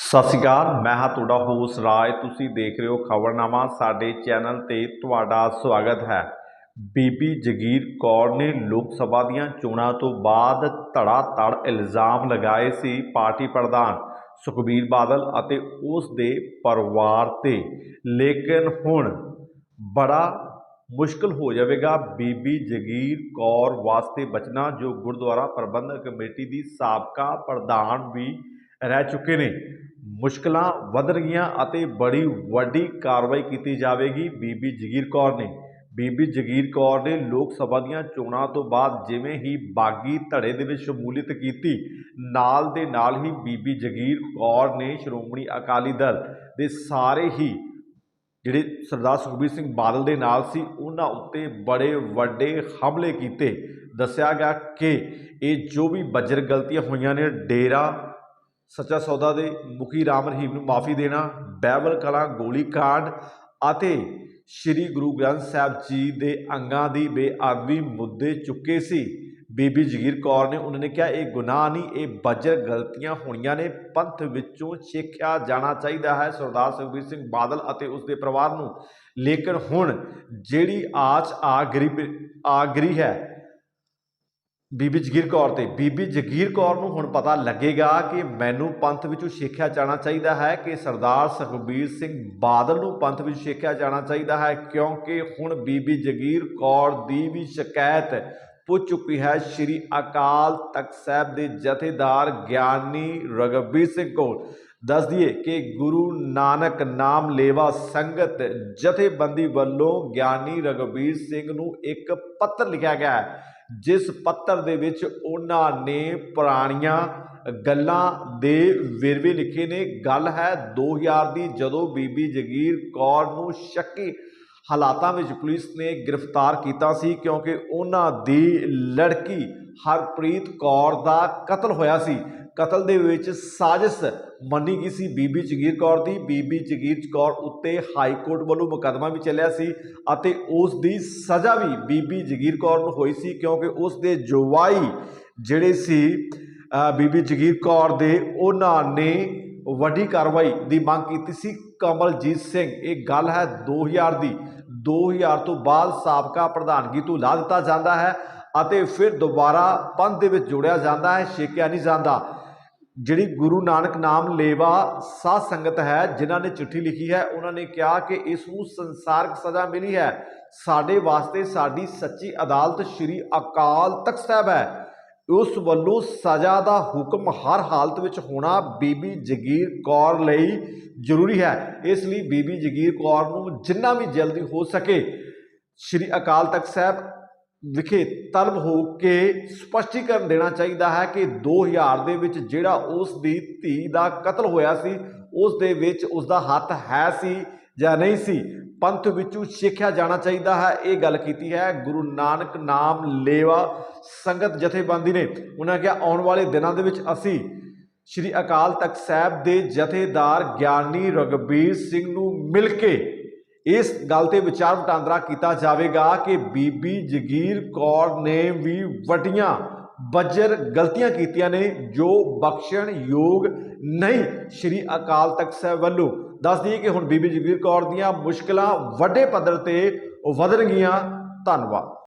ਸਤਿ ਸ਼੍ਰੀ ਅਕਾਲ, ਮੈਂ ਹਾਂ ਤੁਹਾਡਾ ਹੋਸਟ ਰਾਜ। ਤੁਸੀਂ ਦੇਖ ਰਹੇ ਹੋ ਖਬਰਨਾਮਾ, ਸਾਡੇ ਚੈਨਲ ਤੇ ਤੁਹਾਡਾ ਸਵਾਗਤ ਹੈ। ਬੀਬੀ ਜਗੀਰ ਕੌਰ ਨੇ ਲੋਕ ਸਭਾ ਦੀਆਂ ਚੋਣਾਂ ਤੋਂ ਬਾਅਦ ਧੜਾ ਧੜ ਇਲਜ਼ਾਮ ਲਗਾਏ ਸੀ ਪਾਰਟੀ ਪ੍ਰਧਾਨ ਸੁਖਬੀਰ ਬਾਦਲ ਅਤੇ ਉਸ ਦੇ ਪਰਿਵਾਰ ਤੇ। ਲੇਕਿਨ ਹੁਣ ਬੜਾ ਮੁਸ਼ਕਲ ਹੋ ਜਾਵੇਗਾ ਬੀਬੀ ਜਗੀਰ ਕੌਰ ਵਾਸਤੇ ਬਚਣਾ, ਜੋ ਗੁਰਦੁਆਰਾ ਪ੍ਰਬੰਧਕ ਕਮੇਟੀ ਦੀ ਸਾਬਕਾ ਪ੍ਰਧਾਨ ਵੀ ਰਹਿ ਚੁੱਕੇ ਨੇ। ਮੁਸ਼ਕਲਾਂ ਵਧ ਰਹੀਆਂ ਅਤੇ ਬੜੀ ਵੱਡੀ ਕਾਰਵਾਈ ਕੀਤੀ ਜਾਵੇਗੀ। ਬੀਬੀ ਜਗੀਰ ਕੌਰ ਨੇ ਬੀਬੀ ਜਗੀਰ ਕੌਰ ਨੇ ਲੋਕ ਸਭਾ ਦੀਆਂ ਚੋਣਾਂ ਤੋਂ ਬਾਅਦ ਜਿਵੇਂ ਹੀ ਬਾਗੀ ਧੜੇ ਦੇ ਵਿੱਚ ਸ਼ਮੂਲੀਅਤ ਕੀਤੀ, ਨਾਲ ਦੇ ਨਾਲ ਹੀ ਬੀਬੀ ਜਗੀਰ ਕੌਰ ਨੇ ਸ਼੍ਰੋਮਣੀ ਅਕਾਲੀ ਦਲ ਦੇ ਸਾਰੇ ਹੀ ਜਿਹੜੇ ਸਰਦਾਰ ਸੁਖਬੀਰ ਸਿੰਘ ਬਾਦਲ ਦੇ ਨਾਲ ਸੀ, ਉਹਨਾਂ ਉੱਤੇ ਬੜੇ ਵੱਡੇ ਹਮਲੇ ਕੀਤੇ। ਦੱਸਿਆ ਗਿਆ ਕਿ ਇਹ ਜੋ ਵੀ ਬਜਰ ਗਲਤੀਆਂ ਹੋਈਆਂ ਨੇ, ਡੇਰਾ ਸੱਚਾ ਸੌਦਾ ਦੇ ਮੁਖੀ ਰਾਮ ਰਹੀਮ ਨੂੰ ਮਾਫੀ ਦੇਣਾ ਬਾਈਬਲ ਕਲਾ, ਗੋਲੀ ਕਾਂਡ ਅਤੇ ਸ੍ਰੀ ਗੁਰੂ ਗ੍ਰੰਥ ਸਾਹਿਬ ਜੀ ਦੇ ਅੰਗਾਂ ਦੀ ਬੇਅਦਬੀ ਮੁੱਦੇ ਚੁੱਕੇ ਸੀ। ਬੀਬੀ ਜਗੀਰ ਕੌਰ ਨੇ ਉਹਨਾਂ ਨੇ ਕਿਹਾ, ਇਹ ਗੁਨਾਹ ਨਹੀਂ, ਇਹ ਬਜਰ ਗਲਤੀਆਂ ਹੋਣੀਆਂ ਨੇ। ਪੰਥ ਵਿੱਚੋਂ ਸਿੱਖਿਆ ਜਾਣਾ ਚਾਹੀਦਾ ਹੈ। ਸਰਦਾਰ ਸੁਖਬੀਰ ਸਿੰਘ ਬਾਦਲ ਅਤੇ ਉਸ ਦੇ ਪਰਿਵਾਰ ਨੂੰ। ਲੇਕਿਨ ਹੁਣ ਜਿਹੜੀ ਆਚ ਆ ਗਰੀ ਆ ਗਰੀ ਹੈ ਬੀਬੀ ਜਗੀਰ ਕੌਰ ਤੇ। ਬੀਬੀ ਜਗੀਰ ਕੌਰ ਨੂੰ ਹੁਣ ਪਤਾ ਲੱਗੇਗਾ ਕਿ ਮੈਨੂੰ ਪੰਥ ਵਿੱਚੋਂ ਸਿੱਖਿਆ ਜਾਣਾ ਚਾਹੀਦਾ ਹੈ ਕਿ ਸਰਦਾਰ ਸੁਖਬੀਰ ਸਿੰਘ ਬਾਦਲ ਨੂੰ ਪੰਥ ਵਿੱਚ ਸਿੱਖਿਆ ਜਾਣਾ ਚਾਹੀਦਾ ਹੈ, ਕਿਉਂਕਿ ਹੁਣ ਬੀਬੀ ਜਗੀਰ ਕੌਰ ਦੀ ਵੀ ਸ਼ਿਕਾਇਤ ਪੁੱਜ ਚੁੱਕੀ ਹੈ ਸ੍ਰੀ ਅਕਾਲ ਤਖਤ ਸਾਹਿਬ ਦੇ ਜਥੇਦਾਰ ਗਿਆਨੀ ਰਗਬੀਰ ਸਿੰਘ ਕੋਲ। ਦੱਸ ਦਈਏ ਕਿ ਗੁਰੂ ਨਾਨਕ ਨਾਮ ਲੇਵਾ ਸੰਗਤ ਜਥੇਬੰਦੀ ਵੱਲੋਂ ਗਿਆਨੀ ਰਗਬੀਰ ਸਿੰਘ ਨੂੰ ਇੱਕ ਪੱਤਰ ਲਿਖਿਆ ਗਿਆ ਹੈ ਜਿਸ ਪੱਤਰ ਦੇ ਵਿੱਚ ਉਹਨਾਂ ਨੇ ਪੁਰਾਣੀਆਂ ਗੱਲਾਂ ਦੇ ਵੇਰਵੇ ਲਿਖੇ ਨੇ, ਗੱਲ ਹੈ 2000 ਦੀ ਜਦੋਂ ਬੀਬੀ ਜਗੀਰ ਕੌਰ ਨੂੰ ਸ਼ੱਕੀ ਹਾਲਾਤਾਂ ਵਿੱਚ ਪੁਲਿਸ ਨੇ ਗ੍ਰਿਫਤਾਰ ਕੀਤਾ ਸੀ ਕਿਉਂਕਿ ਉਹਨਾਂ ਦੀ ਲੜਕੀ ਹਰਪ੍ਰੀਤ ਕੌਰ ਦਾ ਕਤਲ ਹੋਇਆ ਸੀ। ਕਤਲ ਦੇ ਵਿੱਚ ਸਾਜ਼ਿਸ਼ ਮੰਨੀ ਗਈ ਸੀ ਬੀਬੀ ਜਗੀਰ ਕੌਰ ਦੀ। ਬੀਬੀ ਜਗੀਰ ਕੌਰ ਉੱਤੇ ਹਾਈ ਕੋਰਟ ਵੱਲੋਂ ਮੁਕੱਦਮਾ ਵੀ ਚੱਲਿਆ ਸੀ ਅਤੇ ਉਸ ਦੀ ਸਜ਼ਾ ਵੀ ਬੀਬੀ ਜਗੀਰ ਕੌਰ ਨੂੰ ਹੋਈ ਸੀ ਕਿਉਂਕਿ ਉਸ ਦੇ ਜਵਾਈ ਜਿਹੜੇ ਸੀ ਬੀਬੀ ਜਗੀਰ ਕੌਰ ਦੇ, ਉਹਨਾਂ ਨੇ ਵੱਡੀ ਕਾਰਵਾਈ ਦੀ ਮੰਗ ਕੀਤੀ ਸੀ। ਕਮਲਜੀਤ ਸਿੰਘ, ਇਹ ਗੱਲ ਹੈ 2000 ਦੀ। 2000 ਤੋਂ ਬਾਅਦ ਸਾਬਕਾ ਪ੍ਰਧਾਨਗੀ ਤੋਂ ਲਾ ਦਿੱਤਾ ਜਾਂਦਾ ਹੈ। ਅਤੇ ਫਿਰ ਦੁਬਾਰਾ ਪੰਥ ਦੇ ਵਿੱਚ ਜੋੜਿਆ ਜਾਂਦਾ ਹੈ, ਛੇਕਿਆ ਨਹੀਂ ਜਾਂਦਾ। ਜਿਹੜੀ ਗੁਰੂ ਨਾਨਕ ਨਾਮ ਲੇਵਾ ਸਾਧ ਸੰਗਤ ਹੈ, ਜਿਨ੍ਹਾਂ ਨੇ ਚਿੱਠੀ ਲਿਖੀ ਹੈ, ਉਹਨਾਂ ਨੇ ਕਿਹਾ ਕਿ ਇਸ ਨੂੰ ਸੰਸਾਰਕ ਸਜ਼ਾ ਮਿਲੀ ਹੈ। ਸਾਡੇ ਵਾਸਤੇ ਸਾਡੀ ਸੱਚੀ ਅਦਾਲਤ ਸ੍ਰੀ ਅਕਾਲ ਤਖਤ ਸਾਹਿਬ ਹੈ। ਉਸ ਵੱਲੋਂ ਸਜ਼ਾ ਦਾ ਹੁਕਮ ਹਰ ਹਾਲਤ ਵਿੱਚ ਹੋਣਾ ਬੀਬੀ ਜਗੀਰ ਕੌਰ ਲਈ ਜ਼ਰੂਰੀ ਹੈ। ਇਸ ਲਈ ਬੀਬੀ ਜਗੀਰ ਕੌਰ ਨੂੰ ਜਿੰਨਾ ਵੀ ਜਲਦੀ ਹੋ ਸਕੇ, ਸ੍ਰੀ ਅਕਾਲ ਤਖਤ ਸਾਹਿਬ ਵਿਖੇ ਤਲਬ ਹੋ ਕੇ ਸਪਸ਼ਟੀਕਰਨ ਦੇਣਾ ਚਾਹੀਦਾ ਹੈ ਕਿ 2000 ਦੇ ਵਿੱਚ ਜਿਹੜਾ ਉਸ ਦੀ ਧੀ ਦਾ ਕਤਲ ਹੋਇਆ ਸੀ, ਉਸ ਦੇ ਵਿੱਚ ਉਸ ਦਾ ਹੱਥ ਹੈ ਸੀ ਜਾਂ ਨਹੀਂ ਸੀ, ਪੰਥ ਵਿੱਚੋਂ ਸਿੱਖਿਆ ਜਾਣਾ ਚਾਹੀਦਾ ਹੈ। ਇਹ ਗੱਲ ਕੀਤੀ ਹੈ ਗੁਰੂ ਨਾਨਕ ਨਾਮ ਲੇਵਾ ਸੰਗਤ ਜਥੇਬੰਦੀ ਨੇ। ਉਹਨਾਂ ਕਿਹਾ, ਆਉਣ ਵਾਲੇ ਦਿਨਾਂ ਦੇ ਵਿੱਚ ਅਸੀਂ ਸ੍ਰੀ ਅਕਾਲ ਤਖਤ ਸਾਹਿਬ ਦੇ ਜਥੇਦਾਰ ਗਿਆਨੀ ਰਗਬੀਰ ਸਿੰਘ ਨੂੰ ਮਿਲ ਕੇ ਇਸ ਗੱਲ ਤੇ ਵਿਚਾਰ ਵਟਾਂਦਰਾ ਕੀਤਾ ਜਾਵੇਗਾ ਕਿ ਬੀਬੀ ਜਗੀਰ ਕੌਰ ਨੇ ਵੀ ਵੱਡੀਆਂ ਬੱਜਰ ਗਲਤੀਆਂ ਕੀਤੀਆਂ ਨੇ, ਜੋ ਬਖਸ਼ਣ ਯੋਗ ਨਹੀਂ। ਸ੍ਰੀ ਅਕਾਲ ਤਖਤ ਸਾਹਿਬ ਵੱਲੋਂ ਦੱਸ ਦਈਏ ਕਿ ਹੁਣ ਬੀਬੀ ਜਗੀਰ ਕੌਰ ਦੀਆਂ ਮੁਸ਼ਕਲਾਂ ਵੱਡੇ ਪੱਧਰ ਤੇ ਵਧਣਗੀਆਂ ਧੰਨਵਾਦ।